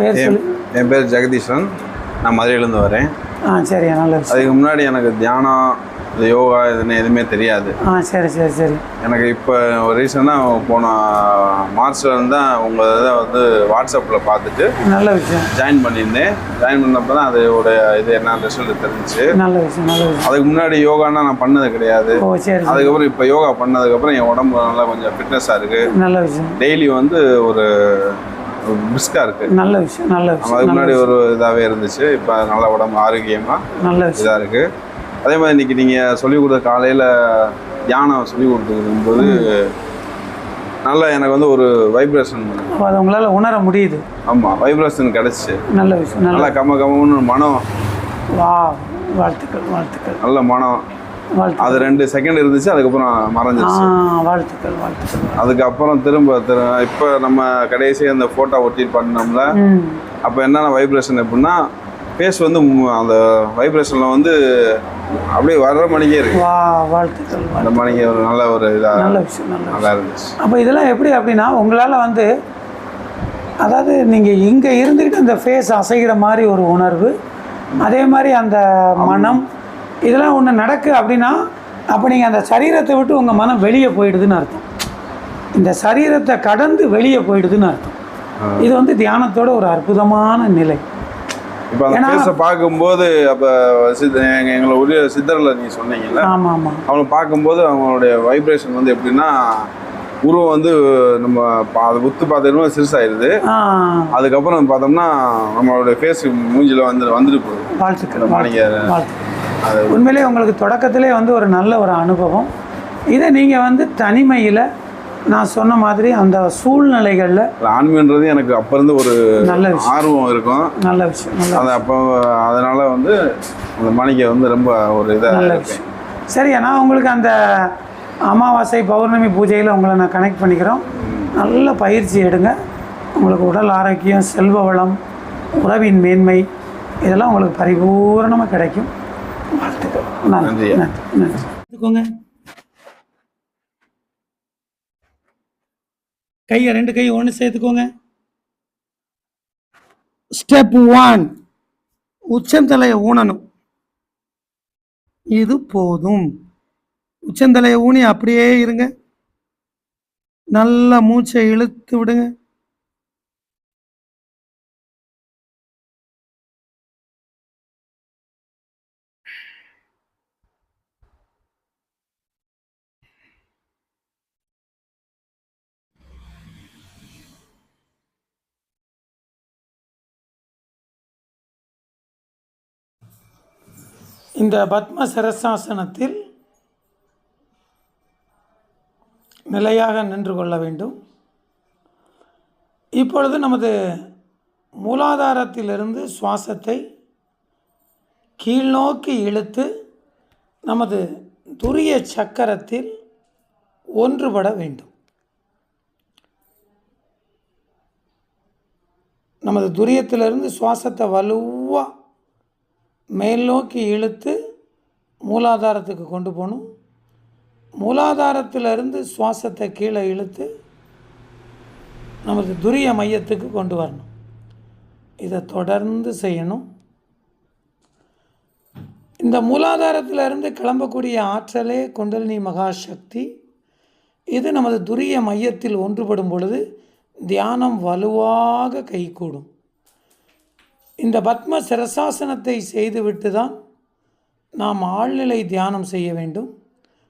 பேர் என் பேர் ஜெகதீஸ்வரன். நான் மதுரையிலேருந்து வரேன். ஆ சரி நல்ல அதுக்கு முன்னாடி எனக்கு தியானம் இந்த யோகா இதுன்னு எதுவுமே தெரியாது. ஆ சரி சரி சரி. எனக்கு இப்போ ரீசெண்டாக போன இருந்து தான் உங்கள் இதை வந்து வாட்ஸ்அப்பில் பார்த்துட்டு நல்ல விஷயம். ஜாயின் பண்ணியிருந்தேன். ஜாயின் பண்ணப்போ தான் அதோட இது என்ன ரிசல்ட் தெரிஞ்சுச்சு. நல்ல விஷயம் நல்ல விஷயம். அதுக்கு முன்னாடி யோகானா நான் பண்ணது கிடையாது. ஓ சரி அதுக்கப்புறம் இப்போ யோகா பண்ணதுக்கப்புறம் என் உடம்பு நல்லா கொஞ்சம் ஃபிட்னஸாக இருக்குது நல்ல விஷயம். டெய்லி வந்து ஒரு பிஸ்காக இருக்குது நல்ல விஷயம் நல்ல அதுக்கு விஷயம் முன்னாடி ஒரு இதாகவே இருந்துச்சு. இப்போ நல்ல உடம்பு ஆரோக்கியமாக நல்ல விஷயம். இதாக இருக்குது அதே மாதிரி இன்னைக்கு நீங்கள் சொல்லிக் கொடுத்த காலையில் தியானம் சொல்லிக் கொடுத்துருக்கும்போது நல்லா எனக்கு வந்து ஒரு வைப்ரேஷன் அது உங்களால் உணர முடியுது. ஆமாம் வைப்ரேஷன் கிடச்சிச்சு. நல்ல விஷயம் நல்ல கம்ம கம்மன்னு மனம். வா வாழ்த்துக்கள் வாழ்த்துக்கள். நல்ல மனம். அது ரெண்டு செகண்ட் இருந்துச்சு அதுக்கப்புறம் மறைஞ்சிருச்சு. வாழ்த்துக்கள் வாழ்த்துக்கள் அதுக்கப்புறம் திரும்ப திரு இப்போ நம்ம கடைசி அந்த ஃபோட்டோ ஒட்டி பண்ணோம்ல அப்போ என்னென்ன வைப்ரேஷன் எப்படின்னா ஃபேஸ் வந்து அந்த வைப்ரேஷனில் வந்து அப்படியே வர்ற மணிக்கே இருக்கு. வா வாழ்த்துக்கள் வாழ்~ அந்த மணிக்கு ஒரு நல்ல ஒரு இதாக நல்ல விஷயம் நல்ல விஷயம். நல்லா இருந்துச்சு. அப்போ இதெல்லாம் எப்படி அப்படின்னா உங்களால் வந்து அதாவது நீங்கள் இங்கே இருந்துக்கிட்டு அந்த ஃபேஸ் அசைகிற மாதிரி ஒரு உணர்வு அதே மாதிரி அந்த மனம் இதெல்லாம் ஒன்று நடக்கு அப்படின்னா அப்போ நீங்கள் அந்த சரீரத்தை விட்டு உங்கள் மனம் வெளியே போயிடுதுன்னு அர்த்தம். இந்த சரீரத்தை கடந்து வெளியே போயிடுதுன்னு அர்த்தம். இது வந்து தியானத்தோட ஒரு அற்புதமான நிலை. இப்போ அந்த ஃபேஸை பார்க்கும்போது அப்போ சித்த எங்க- எங்களை உரிய சித்தரில் நீ சொன்னீங்கல்ல? ஆமாம். ஆமாம் அவங்களை பார்க்கும்போது அவங்களுடைய வைப்ரேஷன் வந்து எப்படின்னா உருவம் வந்து நம்ம அதை உத்து பார்த்துருவோம் சிறுசாயிருது. அதுக்கப்புறம் பார்த்தோம்னா நம்மளுடைய ஃபேஸ் மூஞ்சில வந்து வந்துட்டு போகுது வாழ்த்துக்கள் மாணிக்க உண்மையிலே உங்களுக்கு தொடக்கத்திலே வந்து ஒரு நல்ல ஒரு அனுபவம். இதை நீங்கள் வந்து தனிமையில் நான் சொன்ன மாதிரி அந்த சூழ்நிலைகளில் ஆன்மீகன்றது எனக்கு அப்போ இருந்து ஒரு நல்ல ஆர்வம் இருக்கும். நல்ல விஷயம் நல்ல அது அப்போ அதனால வந்து அந்த மணிக்கை வந்து ரொம்ப ஒரு இதாக நல்ல விஷயம். சரி நான் உங்களுக்கு அந்த அமாவாசை பௌர்ணமி பூஜையில் உங்களை நான் கனெக்ட் பண்ணிக்கிறோம். நல்ல பயிற்சி எடுங்க. உங்களுக்கு உடல் ஆரோக்கியம் செல்வ வளம் உறவின் மேன்மை இதெல்லாம் உங்களுக்கு பரிபூரணமாக கிடைக்கும். வாழ்த்துக்கள். நன்றி. நன்றி. நன்றி. நன்றி. எடுத்துக்கோங்க. கையை ரெண்டு கையை ஒன்று சேர்த்துக்கோங்க. ஸ்டெப் ஒன் உச்சந்தலையை ஊனணும் இது போதும். உச்சந்தலையை ஊனி அப்படியே இருங்க. நல்லா மூச்சை இழுத்து விடுங்க. இந்த பத்ம சிரசாசனத்தில் நிலையாக நின்று கொள்ள வேண்டும். இப்பொழுது நமது மூலாதாரத்திலிருந்து சுவாசத்தை கீழ்நோக்கி இழுத்து நமது துரிய சக்கரத்தில் ஒன்றுபட வேண்டும். நமது துரியத்திலிருந்து சுவாசத்தை வலுவாக மேல் நோக்கி இழுத்து மூலாதாரத்துக்கு கொண்டு போகணும். மூலாதாரத்திலிருந்து சுவாசத்தை கீழே இழுத்து நமது துரிய மையத்துக்கு கொண்டு வரணும். இதை தொடர்ந்து செய்யணும். இந்த மூலாதாரத்திலிருந்து கிளம்பக்கூடிய ஆற்றலே குண்டலினி மகாசக்தி. இது நமது துரிய மையத்தில் ஒன்றுபடும் பொழுது தியானம் வலுவாக கைகூடும். இந்த பத்ம சிரசாசனத்தை செய்துவிட்டு தான் நாம் ஆழ்நிலை தியானம் செய்ய வேண்டும்.